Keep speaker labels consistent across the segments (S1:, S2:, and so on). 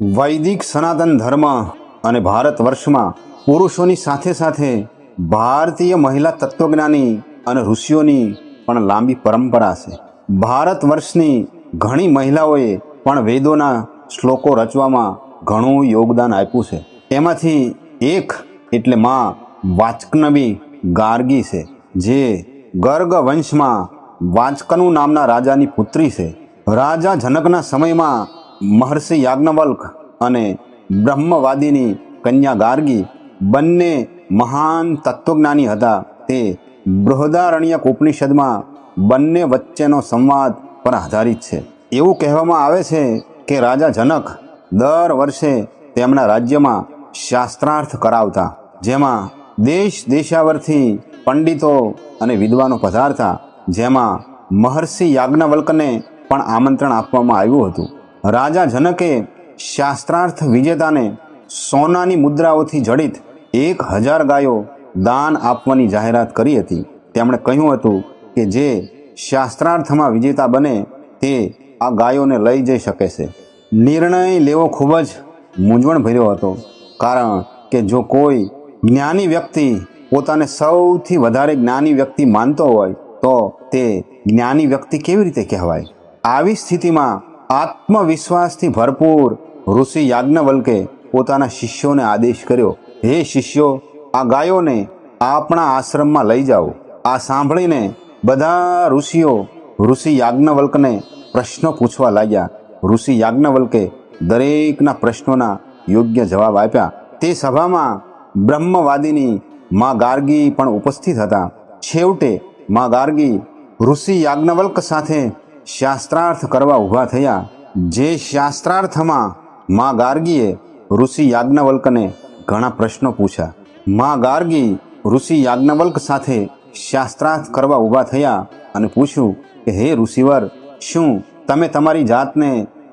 S1: વૈદિક સનાતન ધર્મ અને ભારત વર્ષમાં પુરુષોની સાથે સાથે ભારતીય મહિલા તત્વજ્ઞાની અને ઋષિઓની પણ લાંબી પરંપરા છે. ભારત વર્ષની ઘણી મહિલાઓએ પણ વેદોના શ્લોકો રચવામાં ઘણું યોગદાન આપ્યું છે. એમાંથી એક એટલે માં વાચકનવી ગાર્ગી છે, જે ગર્ગ વંશમાં વાચકનુ નામના રાજાની પુત્રી છે. રાજા જનકના સમયમાં મહર્ષિ યાજ્ઞવલ્ક અને બ્રહ્મવાદીની કન્યા ગાર્ગી બંને મહાન તત્વજ્ઞાની હતા. તે બૃહદારણ્યક ઉપનિષદમાં બંને વચ્ચેનો સંવાદ પર આધારિત છે. એવું કહેવામાં આવે છે કે રાજા જનક દર વર્ષે તેમના રાજ્યમાં શાસ્ત્રાર્થ કરાવતા, જેમાં દેશ દેશાવરથી પંડિતો અને વિદ્વાનો પધારતા, જેમાં મહર્ષિ યાજ્ઞવલ્કને પણ આમંત્રણ આપવામાં આવ્યું હતું. રાજા જનકે શાસ્ત્રાર્થ વિજેતાને સોનાની મુદ્રાઓથી જડિત એક હજાર ગાયો દાન આપવાની જાહેરાત કરી હતી. તેમણે કહ્યું હતું કે જે શાસ્ત્રાર્થમાં વિજેતા બને તે આ ગાયોને લઈ જઈ શકે છે. નિર્ણય લેવો ખૂબ જ મૂંઝવણભર્યો હતો, કારણ કે જો કોઈ જ્ઞાની વ્યક્તિ પોતાને સૌથી વધારે જ્ઞાની વ્યક્તિ માનતો હોય, તો તે જ્ઞાની વ્યક્તિ કેવી રીતે કહેવાય? આવી સ્થિતિમાં આત્મવિશ્વાસથી ભરપૂર ઋષિ યાજ્ઞવલ્કે પોતાના શિષ્યોને આદેશ કર્યો, હે શિષ્યો, આ ગાયોને આપણા આશ્રમમાં લઈ જાઓ. આ સાંભળીને બધા ઋષિઓ ઋષિ યાજ્ઞવલ્કને પ્રશ્નો પૂછવા લાગ્યા. ઋષિ યાજ્ઞવલ્કે દરેકના પ્રશ્નોના યોગ્ય જવાબ આપ્યા. તે સભામાં બ્રહ્મવાદીની મા ગાર્ગી પણ ઉપસ્થિત હતા. છેવટે મા ગાર્ગી ઋષિ યાજ્ઞવલ્ક સાથે શાસ્ત્રાર્થ કરવા ઊભા થયા. જે શાસ્ત્રાર્થમાં મા ગાર્ગીએ ઋષિ યાજ્ઞવલ્કને ઘણા પ્રશ્નો પૂછ્યા. મા ગાર્ગી ઋષિ યાજ્ઞવલ્ક સાથે શાસ્ત્રાર્થ કરવા ઊભા થયા અને પૂછ્યું કે, હે ઋષિવર, શું તમે તમારી જાતને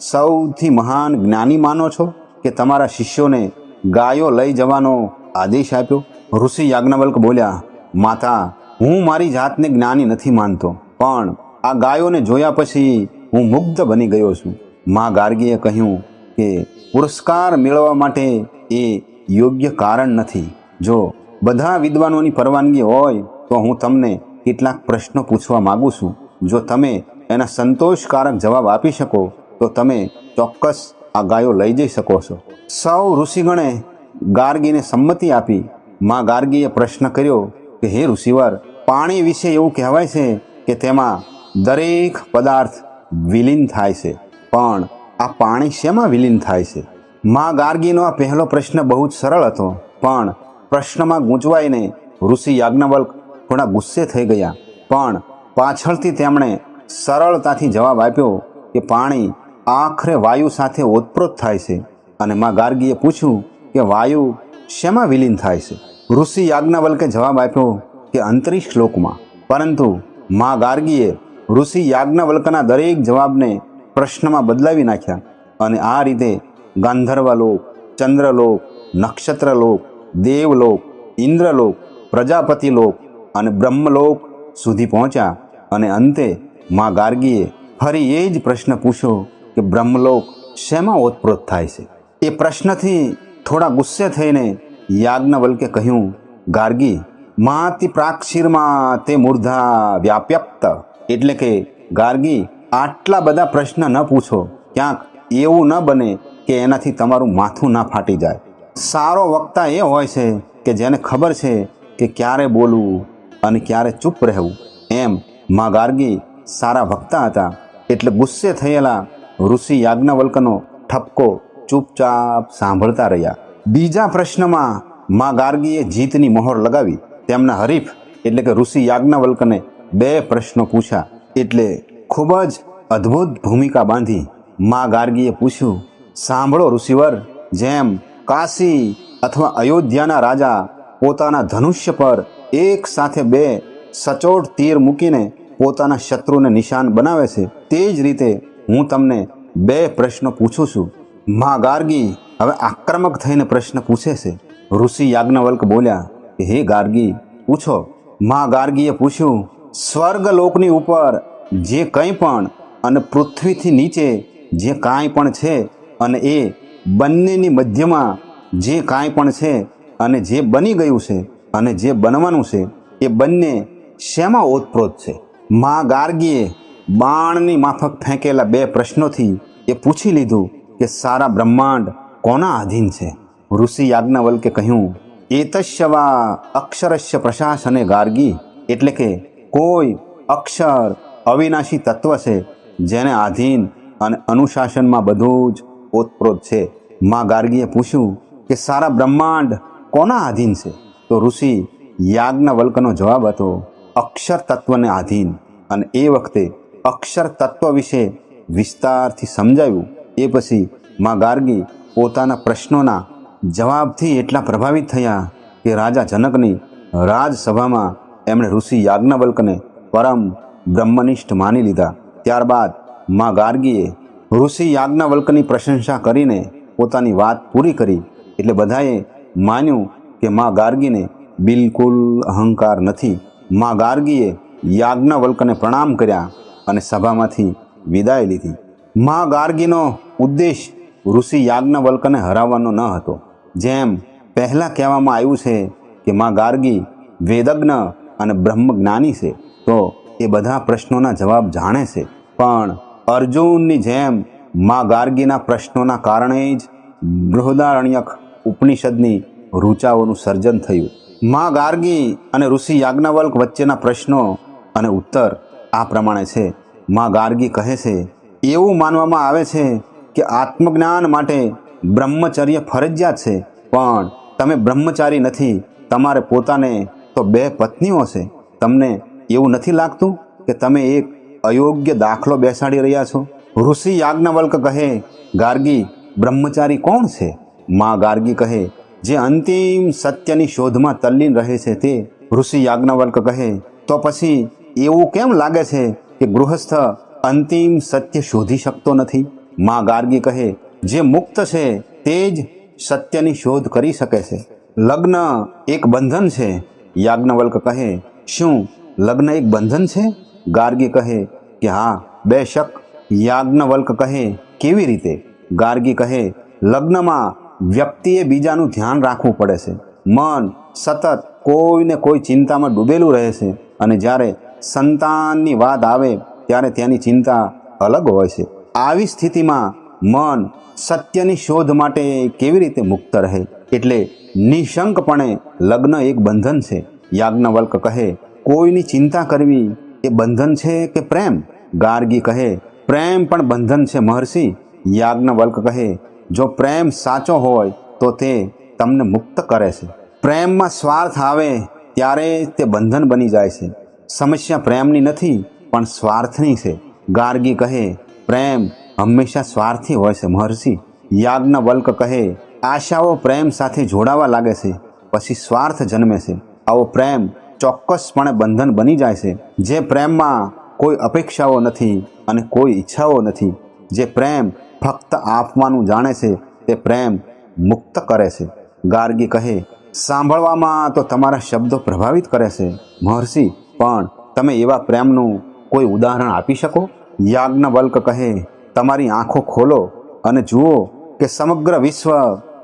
S1: સૌથી મહાન જ્ઞાની માનો છો કે તમારા શિષ્યોને ગાયો લઈ જવાનો આદેશ આપ્યો? ઋષિ યાજ્ઞવલ્ક બોલ્યા, માતા, હું મારી જાતને જ્ઞાની નથી માનતો, પણ આ ગાયોને જોયા પછી હું મુગ્ધ બની ગયો છું. મા ગાર્ગીએ કહ્યું કે, પુરસ્કાર મેળવવા માટે એ યોગ્ય કારણ નથી. જો બધા વિદ્વાનોની પરવાનગી હોય, તો હું તમને કેટલાક પ્રશ્નો પૂછવા માગું છું. જો તમે એના સંતોષકારક જવાબ આપી શકો, તો તમે ચોક્કસ આ ગાયો લઈ જઈ શકો છો. સૌ ઋષિગણે ગાર્ગીને સંમતિ આપી. મા ગાર્ગીએ પ્રશ્ન કર્યો કે, હે ઋષિવર, પાણી વિશે એવું કહેવાય છે કે તેમાં દરેક પદાર્થ વિલીન થાય છે. પણ આ પાણી શેમાં વિલીન થાય છે? મા ગાર્ગીનો આ પહેલો પ્રશ્ન બહુ જ સરળ હતો. પણ પ્રશ્નમાં ગૂંચવાઈને ઋષિ યાજ્ઞવલ્ક થોડા ગુસ્સે થઈ ગયા. પણ પાછળથી તેમણે સરળતાથી જવાબ આપ્યો કે પાણી આખરે વાયુ સાથે ઓતપ્રોત થાય છે. અને મા ગાર્ગીએ પૂછ્યું કે વાયુ શેમાં વિલીન થાય છે? ઋષિ યાજ્ઞવલ્કે જવાબ આપ્યો કે અંતરિક્ષ લોકમાં. પરંતુ મા ગાર્ગીએ ઋષિ યાજ્ઞવલ્કના દરેક જવાબને પ્રશ્નમાં બદલાવી નાખ્યા અને આ રીતે ગાંધર્વલોક, ચંદ્રલોક, નક્ષત્રલોક, દેવલોક, ઇન્દ્રલોક, પ્રજાપતિલોક અને બ્રહ્મલોક સુધી પહોંચ્યા અને અંતે મા ગાર્ગીએ ફરી એ જ પ્રશ્ન પૂછ્યો કે બ્રહ્મલોક શેમાં ઓતપ્રોત થાય છે? એ પ્રશ્નથી થોડા ગુસ્સે થઈને યાજ્ઞવલ્કે કહ્યું, ગાર્ગી, માતિ પ્રાક્ષીરમાં તે મૂર્ધા વ્યાપ્યક્ત એટલે કે, ગાર્ગી, આટલા બધા પ્રશ્ન ન પૂછો. ક્યાંક એવું ન બને કે એનાથી તમારું માથું ના ફાટી જાય. સારો વક્તા એ હોય છે કે જેને ખબર છે કે ક્યારે બોલવું અને ક્યારે ચૂપ રહેવું. એમ મા ગાર્ગી સારા વક્તા હતા. એટલે ગુસ્સે થયેલા ઋષિ યાજ્ઞવલ્કનો ઠપકો ચૂપચાપ સાંભળતા રહ્યા. બીજા પ્રશ્નમાં મા ગાર્ગીએ જીતની મહોર લગાવી. તેમના હરીફ એટલે કે ઋષિ યાજ્ઞવલ્કને બે પ્રશ્નો પૂછ્યા. એટલે ખૂબ જ અદ્ભુત ભૂમિકા બાંધી મા ગાર્ગીએ પૂછ્યું, સાંભળો ઋષિવર, જેમ કાશી અથવા અયોધ્યાના રાજા પોતાના ધનુષ્ય પર એક સાથે બે સચોટ તીર મૂકીને પોતાના શત્રુને નિશાન બનાવે છે, તે જ રીતે હું તમને બે પ્રશ્નો પૂછું છું. મા ગાર્ગી હવે આક્રમક થઈને પ્રશ્ન પૂછે છે. ઋષિ યાજ્ઞવલ્ક બોલ્યા, હે ગાર્ગી, પૂછો. મા ગાર્ગીએ પૂછ્યું સ્વર્ગલોકની ઉપર જે કંઈ પણ અને પૃથ્વીથી નીચે જે કાંઈ પણ છે અને એ બંનેની મધ્યમાં જે કાંઈ પણ છે અને જે બની ગયું છે અને જે બનવાનું છે, એ બંને શેમાં ઓતપ્રોત છે? મા ગાર્ગીએ બાણની માફક ફેંકેલા બે પ્રશ્નોથી એ પૂછી લીધું કે સારા બ્રહ્માંડ કોના આધીન છે? ઋષિ યાજ્ઞવલ્કે કહ્યું એતશ્યવા અક્ષરસ્ય પ્રશાસને ગાર્ગી. એટલે કે કોઈ અક્ષર અવિનાશી તત્વ છે જેને આધીન અને અનુશાસનમાં બધું જ ઓતપ્રોત છે. મા ગાર્ગીએ પૂછ્યું કે સારા બ્રહ્માંડ કોના આધીન છે? તો ઋષિ યાજ્ઞવલ્કનો જવાબ હતો, અક્ષર તત્વને આધીન. અને એ વખતે અક્ષર તત્વ વિશે વિસ્તારથી સમજાવ્યું એ પછી મા ગાર્ગી પોતાના પ્રશ્નોના જવાબથી એટલા પ્રભાવિત થયા કે રાજા જનકની રાજસભામાં એમણે ઋષિ યાજ્ઞવલ્કને પરમ બ્રહ્મનિષ્ઠ માની લીધા. ત્યારબાદ મા ગાર્ગીએ ઋષિ યાજ્ઞવલ્કની પ્રશંસા કરીને પોતાની વાત પૂરી કરી. એટલે બધાએ માન્યું કે મા ગાર્ગીને બિલકુલ અહંકાર નથી. મા ગાર્ગીએ યાજ્ઞવલ્કને પ્રણામ કર્યા અને સભામાંથી વિદાય લીધી. મા ગાર્ગીનો ઉદ્દેશ ઋષિ યાજ્ઞવલ્કને હરાવવાનો ન હતો. જેમ પહેલાં કહેવામાં આવ્યું છે કે મા ગાર્ગી વેદજ્ઞ અને બ્રહ્મ જ્ઞાની છે, તો એ બધા પ્રશ્નોના જવાબ જાણે છે. પણ અર્જુનની જેમ મા ગાર્ગીના પ્રશ્નોના કારણે જ બૃહદારણ્યક ઉપનિષદની ઋચાઓનું સર્જન થયું. મા ગાર્ગી અને ઋષિ યાજ્ઞવલ્ક વચ્ચેના પ્રશ્નો અને ઉત્તર આ પ્રમાણે છે. મા ગાર્ગી કહે છે, એવું માનવામાં આવે છે કે આત્મજ્ઞાન માટે બ્રહ્મચર્ય ફરજિયાત છે, પણ તમે બ્રહ્મચારી નથી. તમારે પોતાને તો બે પત્નીઓ છે. તમને એવું નથી લાગતું કે તમે એક અયોગ્ય દાખલો બેસાડી રહ્યા છો? ઋષિ યાજ્ઞવલ્ક કહે, ગાર્ગી, બ્રહ્મચારી કોણ છે? મા ગાર્ગી કહે, જે અંતિમ સત્યની શોધમાં તલ્લીન રહે છે તે. ઋષિ યાજ્ઞવલ્ક કહે, તો પછી એવું કેમ લાગે છે કે ગૃહસ્થ અંતિમ સત્ય શોધી શકતો નથી? માં ગાર્ગી કહે, જે મુક્ત છે તે જ સત્યની શોધ કરી શકે છે. લગ્ન એક બંધન છે. યાજ્ઞવલ્ક કહે, શું લગ્ન એક બંધન છે? ગાર્ગી કહે, કે હા બે શક યાજ્ઞવલ્ક કહે, કેવી રીતે? ગાર્ગી કહે, લગ્નમાં વ્યક્તિએ બીજાનું ધ્યાન રાખવું પડે છે. મન સતત કોઈને કોઈ ચિંતામાં ડૂબેલું રહે છે અને જ્યારે સંતાનની વાત આવે, ત્યારે તેની ચિંતા અલગ હોય છે. આવી સ્થિતિમાં મન સત્યની શોધ માટે કેવી રીતે મુક્ત રહે? એટલે નિશંકપણે લગ્ન એક બંધન છે. યાજ્ઞવલ્ક કહે, કોઈની ચિંતા કરવી એ બંધન છે કે પ્રેમ? ગાર્ગી કહે, પ્રેમ પણ બંધન છે મહર્ષિ. યાજ્ઞવલ્ક કહે, જો પ્રેમ સાચો હોય તો તે તમને મુક્ત કરે છે. પ્રેમમાં સ્વાર્થ આવે ત્યારે તે બંધન બની જાય છે. સમસ્યા પ્રેમની નથી, પણ સ્વાર્થની છે. ગાર્ગી કહે, પ્રેમ હંમેશા સ્વાર્થી હોય છે મહર્ષિ. યાજ્ઞવલ્ક કહે આશાઓ પ્રેમ સાથે જોડાવા લાગે છે, પછી સ્વાર્થ જન્મે છે. આવો પ્રેમ ચોક્કસપણે બંધન બની જાય છે, જે પ્રેમમાં કોઈ અપેક્ષાઓ નથી અને કોઈ ઈચ્છાઓ નથી. જે પ્રેમ ફક્ત આપવાનું જાણે છે, તે પ્રેમ મુક્ત કરે છે. ગાર્ગી કહે, સાંભળવામાં તો તમારા શબ્દો પ્રભાવિત કરે છે, મહર્ષિ, પણ તમે એવા પ્રેમનું કોઈ ઉદાહરણ આપી શકો? યાજ્ઞવલ્ક કહે, તમારી આંખો ખોલો અને જુઓ કે સમગ્ર વિશ્વ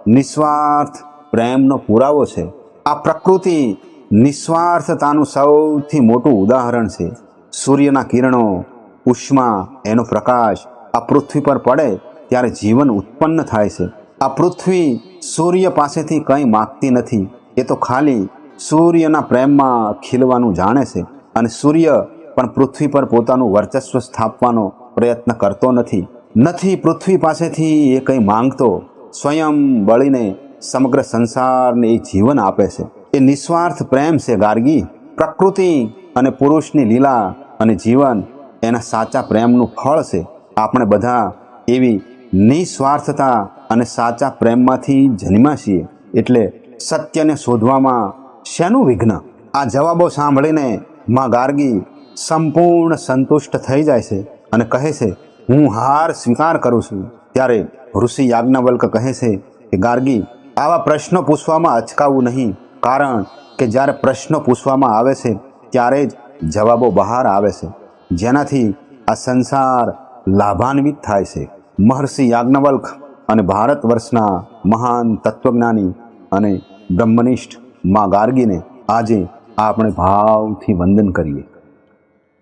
S1: નિસ્વાર્થ પ્રેમનો પુરાવો છે. આ પ્રકૃતિ નિસ્વાર્થતાનું સૌથી મોટું ઉદાહરણ છે. સૂર્યના કિરણો, ઉષ્મા, એનો પ્રકાશ આ પૃથ્વી પર પડે ત્યારે જીવન ઉત્પન્ન થાય છે. આ પૃથ્વી સૂર્ય પાસેથી કંઈ માગતી નથી. એ તો ખાલી સૂર્યના પ્રેમમાં ખીલવાનું જાણે છે અને સૂર્ય પણ પૃથ્વી પર પોતાનું વર્ચસ્વ સ્થાપવાનો પ્રયત્ન કરતો નથી. નથી પૃથ્વી પાસેથી એ કંઈ માંગતો સ્વયં બળીને સમગ્ર સંસારને એ જીવન આપે છે. એ નિસ્વાર્થ પ્રેમ છે ગાર્ગી. પ્રકૃતિ અને પુરુષની લીલા અને જીવન એના સાચા પ્રેમનું ફળ છે. આપણે બધા એવી નિસ્વાર્થતા અને સાચા પ્રેમમાંથી જન્મ્યા છીએ. એટલે સત્યને શોધવામાં શેનું વિઘ્ન? આ જવાબો સાંભળીને માં ગાર્ગી સંપૂર્ણ સંતુષ્ટ થઈ જાય છે અને કહે છે, હું હાર સ્વીકાર કરું છું. ત્યારે ઋષિ યાજ્ઞવલ્ક કહે છે કે, ગાર્ગી, આવા પ્રશ્નો પૂછવામાં અચકાવવું નહીં. કારણ કે જ્યારે પ્રશ્નો પૂછવામાં આવે છે, ત્યારે જ જવાબો બહાર આવે છે. જેનાથી આ સંસાર લાભાન્વિત થાય છે. મહર્ષિ યાજ્ઞવલ્ક અને ભારત વર્ષના મહાન તત્વજ્ઞાની અને બ્રહ્મનિષ્ઠ મા ગાર્ગીને આજે આપણે ભાવથી વંદન કરીએ.